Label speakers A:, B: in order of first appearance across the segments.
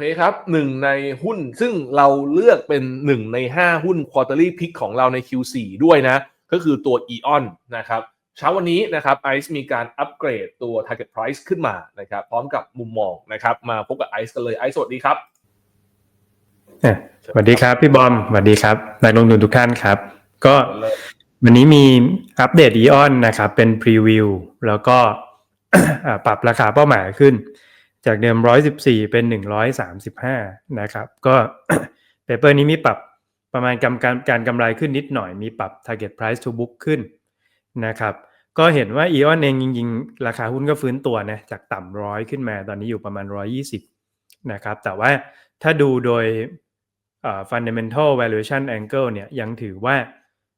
A: โอเคครับหนึ่งในหุ้นซึ่งเราเลือกเป็นหนึ่งใน 5 หุ้น quarterly pick ของเราใน Q4 ด้วยนะ ก็คือตัว EON นะครับเช้าวันนี้นะครับไอซ์มีการอัปเกรดตัว target price ขึ้นมานะครับพร้อมกับมุมมองนะครับมาพบกับไอซ์กันเลยไอซ์สวัสดีครับ
B: สวัสดีครับพี่บอมสวัสดีครับนักลงทุนทุกท่านครับ ก็วันนี้มีอัปเดตอีออนนะครับเป็นพรีวิวแล้วก็ปรับราคาเป้าหมายขึ้น จากเดิม 114 เป็น 135 นะครับ ก็เปเปอร์นี้มีปรับประมาณกำการการกำไรขึ้นนิดหน่อย มีปรับ target price to book ขึ้นนะครับ ก็เห็นว่า e อ n เองจริงๆ ราคาหุ้นก็ฟื้นตัวนะ จากต่ำร้อยขึ้นมา ตอนนี้อยู่ประมาณ 120 นะครับ แต่ว่าถ้าดูโดยเอ่อ fundamental valuation angle เนี่ย ยังถือว่า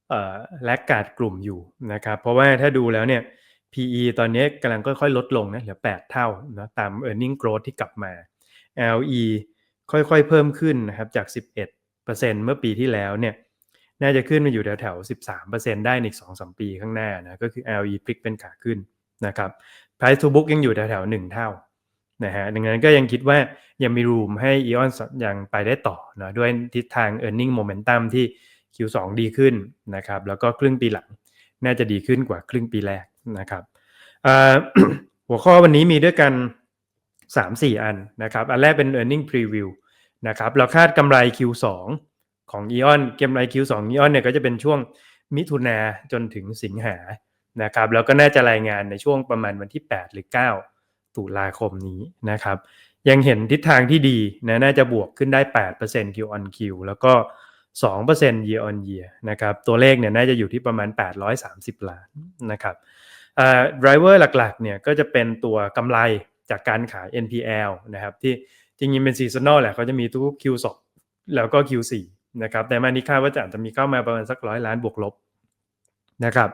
B: เอ่อแลกกาดกลุ่มอยู่นะครับ เพราะว่าถ้าดูแล้วเนี่ย PE ตอนนี้กำลังค่อยๆ ลดลงนะเหลือ 8 เท่านะตาม earning growth ที่กลับมา LE ค่อยๆ เพิ่มขึ้นนะครับจาก 11%เมื่อปีที่แล้วเนี่ยน่าจะขึ้นมาอยู่แถวๆ 13%ได้ในอีก 2-3 ปีข้างหน้านะก็คือ LE พลิกเป็นขาขึ้นนะครับ Price to book ยังอยู่แถวๆ 1 เท่านะฮะดังนั้นก็ยังคิดว่ายังมีรูมให้ EON ยังไปได้ต่อนะด้วยทิศทาง earning momentum ที่ Q2 ดีขึ้นนะครับแล้วก็ครึ่งปีหลัง น่าจะดีขึ้นกว่าครึ่งปีแรก นะครับหัวข้อวันนี้มีด้วยกัน 3-4 อันนะครับ อันแรกเป็น earning preview นะครับเราคาดกำไร Q2 ของ EON กำไร Q2 EON เนี่ยก็จะเป็นช่วงมิถุนาจนถึงสิงหานะครับแล้วก็น่าจะรายงานในช่วงประมาณวันที่ 8 หรือ 9 ตุลาคมนี้นะครับ ยังเห็นทิศทางที่ดีนะน่าจะบวกขึ้นได้ 8% Q on Q แล้วก็ 2% year on year นะครับตัวเลขเนี่ยน่าจะอยู่ที่ประมาณ 830 ล้านนะครับ อ่า driver หลักๆเนี่ยก็จะเป็นตัวกำไรจากการขาย NPL นะครับที่จริงๆเป็น seasonal แหละเขาจะมีทุก Q2 แล้วก็ Q4 นะครับแต่มานี้คาดว่าจะอาจจะมีเข้ามาประมาณสักร้อยล้านบวกลบนะครับ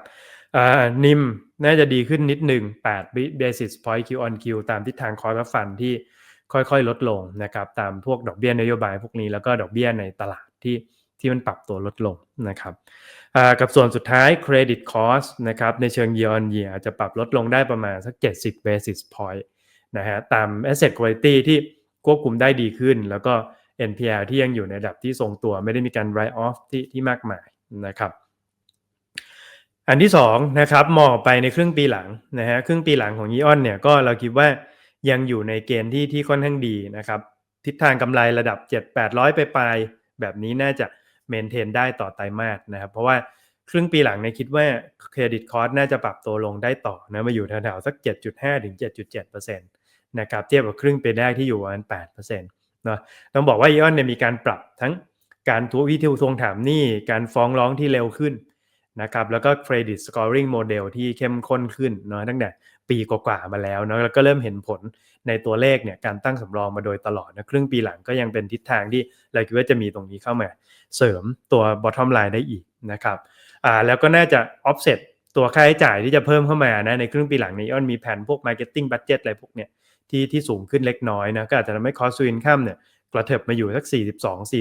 B: นิมน่าจะดีขึ้นนิดหนึ่ง8 basis point Q on Q ตามทิศทาง cost of fund ที่ค่อยๆ ลดลงนะครับตามพวกดอกเบี้ยนโยบายพวกนี้แล้วก็ดอกเบี้ยในตลาดที่ที่มันปรับตัวลดลงนะครับกับส่วนสุดท้าย credit cost นะครับในเชิง year on year อาจจะปรับลดลงได้ประมาณสัก 70 basis point นะฮะตาม asset quality ที่ควบคุมได้ดีขึ้น แล้วก็ NPL ที่ยังอยู่ในระดับที่ทรงตัวไม่ได้มีการ write off ที่ที่มากมายนะครับอันที่สองนะครับมองไปในครึ่งปีหลังนะฮะครึ่งปีหลังของ e อ n เนี่ยก็เราคิดว่ายังอยู่ในเกณฑ์ที่ที่ค่อนข้างดีนะครับทิศทางกำไรระดับ 7-800 ไปปลายแบบนี้น่าจะ เมนเทนได้ต่อไตรมาสนะครับ เพราะว่าครึ่งปีหลังเนี่ยคิดว่าเครดิตคอร์สน่าจะปรับตัวลงได้ต่อนะมาอยู่แถวๆสัก 7.5ถึง7.7%นะครับเทียบกับครึ่งปีแรกที่อยู่ประมาณ8%เนาะต้องบอกว่าอีออนเนี่ยมีการปรับทั้งการทววิธีทวงถามหนี้การฟ้องร้องที่เร็วขึ้นนะครับแล้วก็เครดิตสกอร์ริงโมเดลที่เข้มข้นขึ้นเนาะตั้งแต่ปีกว่าๆมาแล้วเนาะแล้วก็เริ่มเห็นผล ในตัวเลขเนี่ยการตั้งสำรองมาโดยตลอดนะครึ่งปีหลังก็ยังเป็นทิศทางที่เราคิดว่าจะมีตรงนี้เข้ามาเสริมตัว bottom line ได้อีกนะครับอ่าแล้วก็น่าจะ offset ตัวค่าใช้จ่ายที่จะเพิ่มเข้ามานะในครึ่งปีหลังนี้อ้อนมีแผนพวก marketing budget อะไรพวกเนี้ยที่ที่สูงขึ้นเล็กน้อยนะก็อาจจะทำให้ cost to income เนี่ยกระเถิบมาอยู่สัก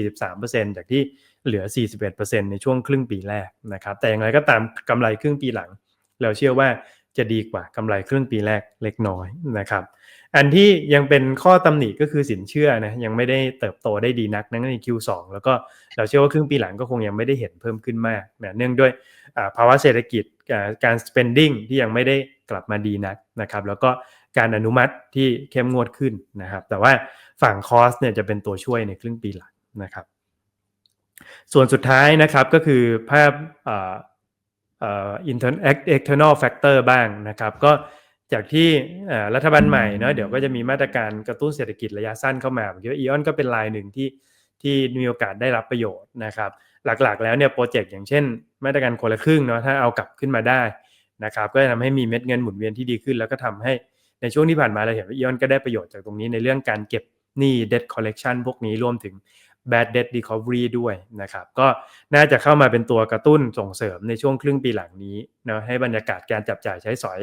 B: 42-43%จากที่เหลือ 41%ในช่วงครึ่งปีแรกนะครับแต่อย่างไรก็ตามกำไรครึ่งปีหลัง เราเชื่อว่าจะดีกว่ากำไรครึ่งปีแรกเล็กน้อยนะครับ อันที่ยังเป็นข้อตำหนิก็คือสินเชื่อนะยังไม่ได้เติบโตได้ดีนักนั่นใน Q2 แล้วก็เราเชื่อว่าครึ่งปีหลังก็คงยังไม่ได้เห็นเพิ่มขึ้นมากนะเนื่องด้วยภาวะเศรษฐกิจการ spending ที่ยังไม่ได้กลับมาดีนักนะครับ แล้วก็การอนุมัติที่เข้มงวดขึ้นนะครับ แต่ว่าฝั่งคอสเนี่ยจะเป็นตัวช่วยในครึ่งปีหลังนะครับ ส่วนสุดท้ายนะครับก็คือภาพเอ่อเอ่อ internal factor บ้างนะครับ ก็ จากที่รัฐบาลใหม่เนาะเดี๋ยวก็จะมีมาตรการกระตุ้นเศรษฐกิจระยะสั้นเข้ามาผมคิดว่าอีออนก็เป็นรายหนึ่งที่ที่มีโอกาสได้รับประโยชน์นะครับ หลักๆ แล้วเนี่ยโปรเจกต์อย่างเช่น มาตรการคนละครึ่งเนาะถ้าเอากลับขึ้นมาได้นะครับ ก็จะทำให้มีเม็ดเงินหมุนเวียนที่ดีขึ้น แล้วก็ทำให้ในช่วงที่ผ่านมาเราเห็นว่าอีออนก็ได้ประโยชน์จากตรงนี้ในเรื่องการเก็บหนี้ debt collection พวกนี้รวมถึง bad debt recovery ด้วยนะครับ ก็น่าจะเข้ามาเป็นตัวกระตุ้นส่งเสริมในช่วงครึ่งปีหลังนี้นะให้บรรยากาศการจับจ่ายใช้สอย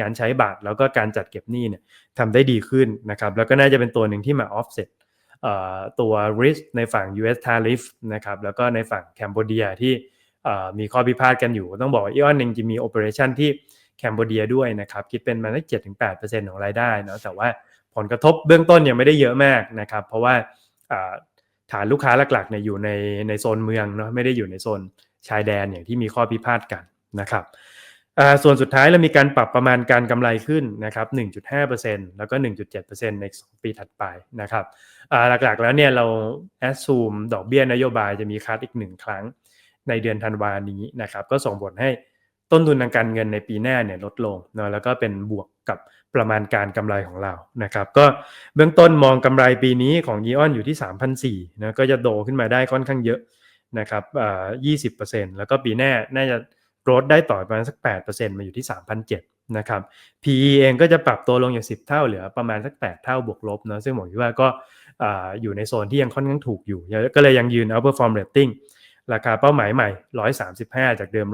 B: การใช้บัตรแล้วก็การจัดเก็บหนี้เนี่ยทำได้ดีขึ้นนะครับ แล้วก็น่าจะเป็นตัวหนึ่งที่มา offset ตัว risk ในฝั่ง US tariff นะครับ แล้วก็ในฝั่งแคนเบเดียที่มีข้อพิพาทกันอยู่ ต้องบอกว่าอีออนเองจะมี operation ที่แคนเบเดียด้วยนะครับ คิดเป็นมาได้7-8%ของรายได้เนาะแต่ว่าผลกระทบเบื้องต้นยังไม่ได้เยอะมากนะครับ เพราะว่า ฐานลูกค้าหลักๆเนี่ยอยู่ในในโซนเมืองเนาะไม่ได้อยู่ในโซนชายแดนอย่างที่มีข้อพิพาทกันนะครับส่วนสุดท้ายเรามีการปรับประมาณการกำไรขึ้นนะครับ 1.5%แล้วก็ 1.7%ใน 2 ปีถัดไปนะครับหลักๆแล้วเนี่ยเรา assume ดอกเบี้ยนโยบายจะมีคัดอีกหนึ่งครั้งในเดือนธันวานี้นะครับ ก็ส่งผลให้ต้นทุนทางการเงินในปีหน้าเนี่ยลดลงเนาะแล้วก็เป็นบวกกับ ประมาณการกำไรของเรานะครับ ก็เบื้องต้นมองกำไรปีนี้ของยีออนอยู่ที่3,400นะก็จะโดขึ้นมาได้ค่อนข้างเยอะนะครับอ่า20%แล้วก็ปีหน้าน่าจะโกรดได้ต่อประมาณสัก8%มาอยู่ที่3,700นเจ็ดนะครับ PE เองก็จะปรับตัวลงจาก10เท่าเหลือประมาณสัก8เท่าบวกลบเนาะซึ่งผมคิดว่าก็ออยู่ในโซนที่ยังค่อนข้างถูกอยู่ ก็เลยยังยืน outperform rating ราคาเป้าหมายใหม่135จากเดิม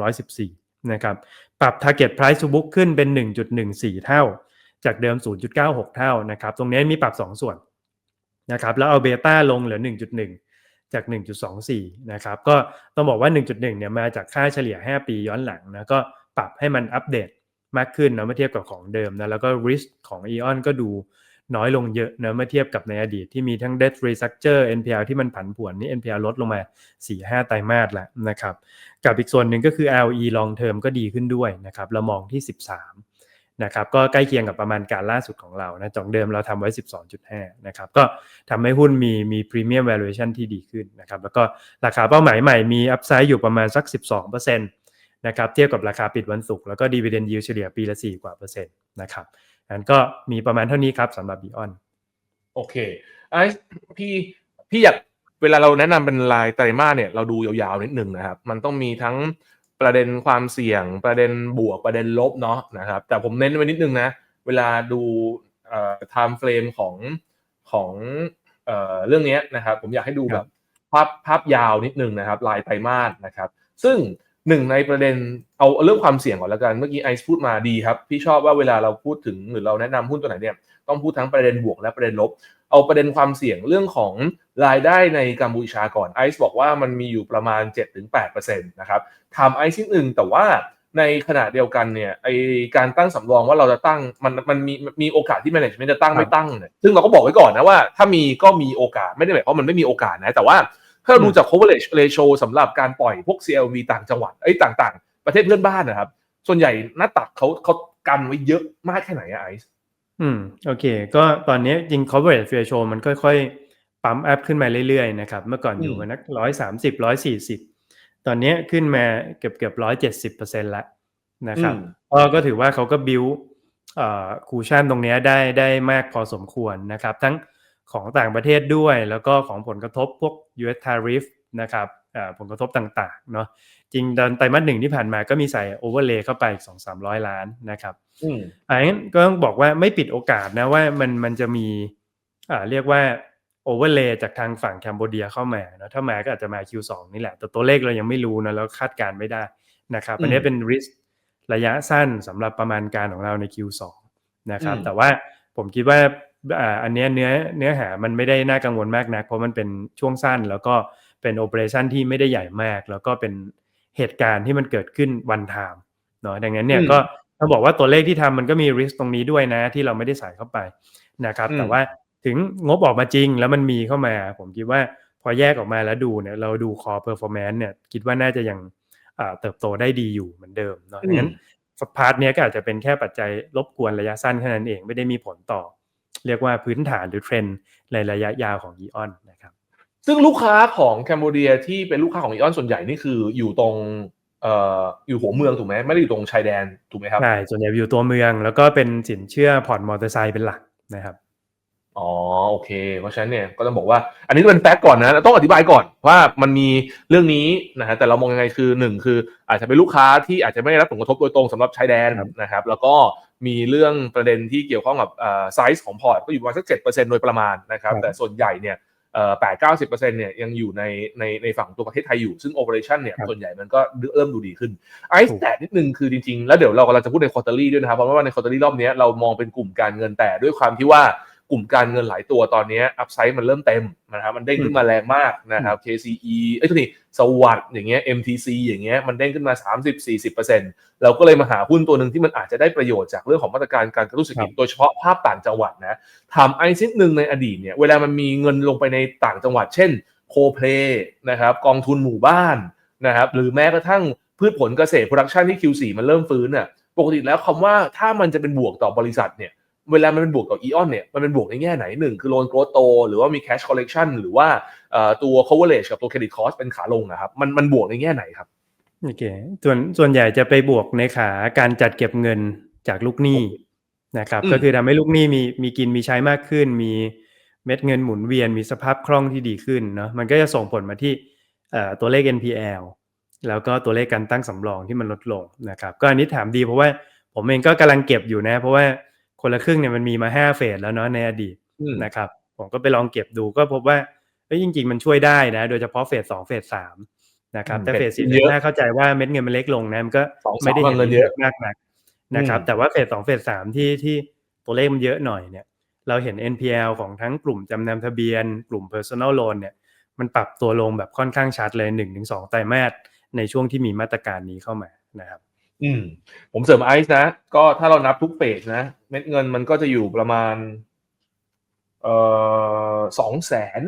B: 114นะครับ ปรับ target price to book ขึ้นเป็น1.14เท่า จากเดิม 0.96 เท่านะครับ ตรงนี้มีปรับ 2 ส่วนนะครับแล้วเอาเบต้าลงเหลือ 1.1 จาก 1.24 นะครับก็ต้องบอกว่า 1.1 เนี่ยมาจากค่าเฉลี่ย 5 ปีย้อนหลังนะก็ปรับให้มันอัปเดตมากขึ้นนะเมื่อเทียบกับของเดิมนะแล้วก็ risk ของ EON ก็ดูน้อยลงเยอะนะเมื่อเทียบกับในอดีตที่มีทั้ง debt restructure NPL ที่มันผันผวนนี่ NPL ลดลงมา 4-5 ไตรมาสแล้วนะครับกับอีกส่วนหนึ่งก็คือ LE long term ก็ดีขึ้นด้วยนะครับเรามองที่ 13 นะครับก็ใกล้เคียงกับประมาณการล่าสุดของเรานะจากเดิมเราทำไว้ 12.5 นะครับก็ทำให้หุ้นมีมี premium valuation ที่ดีขึ้นนะครับแล้วก็ราคาเป้าหมายใหม่มี upside อยู่ประมาณสัก 12%นะครับเทียบกับราคาปิดวันศุกร์แล้วก็ dividend yield เฉลี่ยปีละ 4 กว่าเปอร์เซ็นต์นะครับอันก็มีประมาณเท่านี้ครับสำหรับ Beyond
A: โอเคไอ้พี่พี่อยากเวลาเราแนะนำเป็นรายไตรมาสเนี่ยเราดูยาวๆนิดหนึ่งนะครับ มันต้องมีทั้ง ประเด็นความเสี่ยง ประเด็นบวกประเด็นลบเนาะนะครับ แต่ผมเน้นไว้นิดนึงนะ เวลาดูเอ่อ time frame ของของเอ่อเรื่องเนี้ยนะครับ ผมอยากให้ดู
B: ค
A: แบ
B: รั
A: บบภาพภาพยาวนิดนึงนะครับรายไตรมาสนะครับ ซึ่ง หนึ่งในประเด็นเอาเรื่องความเสี่ยงก่อนแล้วกันเมื่อกี้ไอซ์พูดมาดีครับ พี่ชอบว่าเวลาเราพูดถึงหรือเราแนะนำหุ้นตัวไหนเนี่ยต้องพูดทั้งประเด็นบวกและประเด็นลบ เอาประเด็นความเสี่ยงเรื่องของรายได้ในกัมพูชาก่อนไอซ์บอกว่ามันมีอยู่ประมาณ 7-8%นะครับทำไอซ์นิดนึงแต่ว่าในขณะเดียวกันเนี่ยไอการตั้งสำรองว่าเราจะตั้งมันมันมีมีโอกาสที่ management จะตั้งไม่ตั้งเนี่ยซึ่งเราก็บอกไว้ก่อนนะว่า ถ้ามีก็มีโอกาสไม่ได้หมายความมันไม่มีโอกาสนะแต่ว่า ถ้าเราดูจาก coverage ratio สำหรับการปล่อยพวก CLV ต่างจังหวัดไอ้ยต่างๆ ประเทศเพื่อนบ้านนะครับ ส่วนใหญ่หน้าตักเขาเขากันไว้เยอะมากแค่ไหนอะไอซ์
B: อืมโอเค ก็ตอนนี้จริง coverage ratio มันค่อยๆ ปั๊มอัพขึ้นมาเรื่อยๆนะครับ เมื่อก่อนอยู่กันนักร้อยสามสิบร้อยสี่สิบตอนนี้ขึ้นมาเกือบเกือบร้อยเจ็ดสิบเปอร์เซ็นต์ละนะครับ
A: อืม
B: ก็ก็ถือว่าเขาก็บิวเอ่อคูชั่นตรงเนี้ยได้ได้มากพอสมควรนะครับ ทั้ง ของต่างประเทศด้วย แล้วก็ของผลกระทบพวก US tariff นะครับอ่าผลกระทบต่างๆเนาะจริงตอนไตรมาสหนึ่งที่ผ่านมาก็มีใส่โอเวอร์เลย์เข้าไปสองสามร้อยล้านนะครับ
A: อืม
B: อันนั้นก็ต้องบอกว่าไม่ปิดโอกาสนะว่ามันมันจะมีอ่าเรียกว่าโอเวอร์เลย์จากทางฝั่งแคนเบเดียเข้ามานะถ้ามาก็อาจจะมา Q2 นี่แหละ แต่ตัวเลขเรายังไม่รู้นะแล้วคาดการณ์ไม่ได้นะครับอันนี้เป็น risk ระยะสั้นสำหรับประมาณการของเราใน Q2 นะครับ
A: อืม
B: แต่ว่าผมคิดว่า อ่าอันเนี้ยเนื้อเนื้อหามันไม่ได้น่ากังวลมากนัก เพราะมันเป็นช่วงสั้น แล้วก็เป็นโอเปอเรชันที่ไม่ได้ใหญ่มาก แล้วก็เป็นเหตุการณ์ที่มันเกิดขึ้นวันไทม์เนาะดังนั้นเนี่ย
A: อืม
B: ก็ต้องบอกว่าตัวเลขที่ทำมันก็มี risk ตรงนี้ด้วยนะ ที่เราไม่ได้ใส่เข้าไปนะครับ
A: อืม
B: แต่ว่าถึงงบออกมาจริงแล้วมันมีเข้ามา ผมคิดว่าพอแยกออกมาแล้วดูเนี่ยเราดู core performance เนี่ยคิดว่าน่าจะยังอ่าเติบโตได้ดีอยู่เหมือนเดิมเนาะดังนั้นพาร์ทเนี้ยก็อาจจะเป็นแค่ปัจจัยรบกวนระยะสั้นแค่นั้นเองไม่ได้มีผลต่อ เรียกว่าพื้นฐานหรือเทรนด์ในระยะยาวของ e ออนนะครับ
A: ซึ่งลูกค้าของแคนเบเดียที่เป็นลูกค้าของอีออนส่วนใหญ่นี่คืออยู่ตรงเอ่ออยู่หัวเมืองถูกไหมไม่ได้อยู่ตรงชายแดนถูกไหมครับ
B: ใช่ส่วนใหญ่อยู่ตัวเมืองแล้วก็เป็นสินเชื่อผ่อนมอเตอร์ไซค์เป็นหลักนะครับ
A: อ๋อโอเค เพราะฉะนั้นเนี่ยก็ต้องบอกว่า อันนี้เป็นแฟกต์ก่อนนะต้องอธิบายก่อนว่ามันมีเรื่องนี้นะฮะแต่เรามองยังไงคือหนึ่งคืออาจจะเป็นลูกค้าที่อาจจะไม่ได้รับผลกระทบโดยตรงสำหรับชายแดน
B: ครับ
A: นะครับ แล้วก็มีเรื่องประเด็นที่เกี่ยวข้องกับไซส์ของพอร์ตก็อยู่ประมาณสักเจ็ดเปอร์เซ็นต์โดยประมาณนะครับ แต่ส่วนใหญ่เนี่ยแปดเก้าสิบเปอร์เซ็นต์เนี่ยยังอยู่ในในในฝั่งตัวประเทศไทยอยู่ ซึ่งโอเปอเรชันเนี่ยส่วนใหญ่มันก็เริ่มดูดีขึ้นไอซ์แต่นิดนึงคือจริงๆ แล้วเดี๋ยวเรากำลังจะพูดในควอเตอรี่ด้วยนะครับเพราะว่าในควอเตอรี่รอบนี้เรามองเป็นกลุ่มการเงินแต่ด้วยความที่ว่า กลุ่มการเงินหลายตัวตอนนี้อัพไซด์มันเริ่มเต็มนะครับมันเด้งขึ้นมาแรงมากนะครับ KCE เอ้ยทุกทีสวัสด์อย่างเงี้ย MTC อย่างเงี้ยมันเด้งขึ้นมา 30-40%เราก็เลยมาหาหุ้นตัวหนึ่งที่มันอาจจะได้ประโยชน์จากเรื่องของมาตรการการกระตุ้นเศรษฐกิจโดยเฉพาะภาพต่างจังหวัดนะถามไอซิดหนึ่งในอดีตเนี่ยเวลามันมีเงินลงไปในต่างจังหวัด เช่นโคเพลนะครับกองทุนหมู่บ้านนะครับหรือแม้กระทั่งพืชผลเกษตรโปรดักชันที่ Q4 มันเริ่มฟื้นน่ะปกติแล้วคำว่าถ้ามันจะเป็นบวกต่อบริษัทเนี่ย เวลามันเป็นบวกกับอีออนเนี่ยมันเป็นบวกในแง่ไหนหนึ่งคือโลนโกรโตหรือว่ามี cash collection หรือว่าเอ่อตัว coverage กับตัว credit cost เป็นขาลงนะครับมันมันบวกในแง่ไหนครับ
B: โอเคส่วนส่วนใหญ่จะไปบวกในขาการจัดเก็บเงินจากลูกหนี้นะครับ
A: อืม
B: ก็คือทำให้ลูกหนี้มีมีกินมีใช้มากขึ้น มีเม็ดเงินหมุนเวียนมีสภาพคล่องที่ดีขึ้นเนาะมันก็จะส่งผลมาที่เอ่อตัวเลข NPL แล้วก็ตัวเลขการตั้งสำรองที่มันลดลงนะครับก็อันนี้ถามดีเพราะว่าผมเองก็กำลังเก็บอยู่นะ เพราะว่า คนละครึ่งเนี่ยมันมีมาห้าเฟสแล้วเนาะในอดีต
A: อืม
B: นะครับ ผมก็ไปลองเก็บดูก็พบว่าเอ้ยจริง ๆ มันช่วยได้นะ โดยเฉพาะเฟสสองเฟสสามนะครับ
A: อืม
B: แต่เฟสสี่
A: เฟสเยอะ
B: ห้าเข้าใจว่าเม็ดเงินมันเล็กลงนะมันก็
A: สองสาม
B: ไม่ได้
A: เงินเยอะ
B: มากนักนะครับ
A: อืม
B: แต่ว่าเฟสสองเฟสสามที่ที่ตัวเลขมันเยอะหน่อยเนี่ย เราเห็น NPL ของทั้งกลุ่มจำนำทะเบียน กลุ่ม personal loan เนี่ย มันปรับตัวลงแบบค่อนข้างชัดเลยหนึ่งถึงสองไตรมาสในช่วงที่มีมาตรการนี้เข้ามานะครับ
A: อืม ผมเสริมไอซ์นะ ก็ถ้าเรานับทุกเฟสนะ เม็ดเงินมันก็จะอยู่ประมาณ เอ่อสองแสน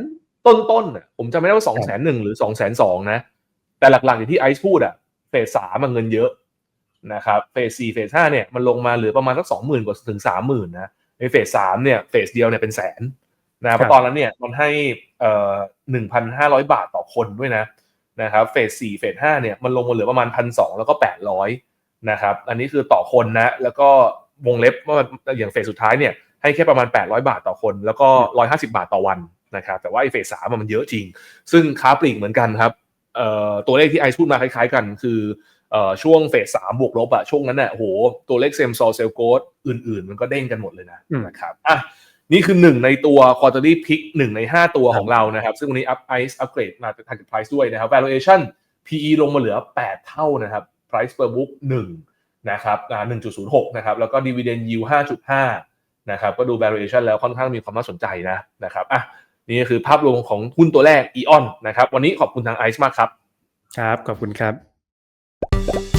A: ต้นๆน่ะผมจำไม่ได้ว่าสองแสนหนึ่งหรือสองแสนสองนะ แต่หลักๆอย่างที่ไอซ์พูดอะเฟสสามมันเงินเยอะนะครับ เฟสสี่เฟสห้าเนี่ยมันลงมาเหลือประมาณสักสองหมื่นกว่าถึงสามหมื่นนะ ในเฟสสามเนี่ยเฟสเดียวเนี่ยเป็นแสนนะเพ
B: ครั
A: ราะ
B: บ
A: ตอนนั้นเนี่ยมันให้เอ่อหนึ่งพันห้าร้อยบาทต่อคนด้วยนะนะครับ เฟสสี่เฟสห้าเนี่ยมันลงมาเหลือประมาณพันสองแล้วก็แปดร้อย นะครับ อันนี้คือต่อคนนะ แล้วก็วงเล็บว่าอย่างเฟสสุดท้ายเนี่ยให้แค่ประมาณ 800 บาทต่อคน แล้วก็ 150 บาทต่อวันนะครับแต่ว่าไอ้เฟสสามอะมันเยอะจริง ซึ่งค้าปลีกเหมือนกันครับเอ่อตัวเลขที่ไอซ์พูดมาคล้ายๆกัน คือเอ่อช่วงเฟสสามบวกลบอะช่วงนั้นน่ะโหตัวเลขเซมซอลเซลโกดอื่นๆ มันก็เด้งกันหมดเลยนะ
B: อืม
A: นะครับอะนี่คือหนึ่งในตัว quarterly pick หนึ่งใน 5 ตัวของเรานะครับ ซึ่งวันนี้ up ice upgrade มา target price ด้วยนะครับ valuation PE ลงมาเหลือ 8 เท่านะครับ price per book 1นะครับอ่า1.06นะครับแล้วก็ dividend yield 5.5นะครับก็ดู valuation แล้วค่อนข้างมีความน่าสนใจนะนะครับอะนี่คือภาพรวมของหุ้นตัวแรก e อ n นะครับวันนี้ขอบคุณทาง ICE มากครับ
B: ครับ ขอบคุณครับ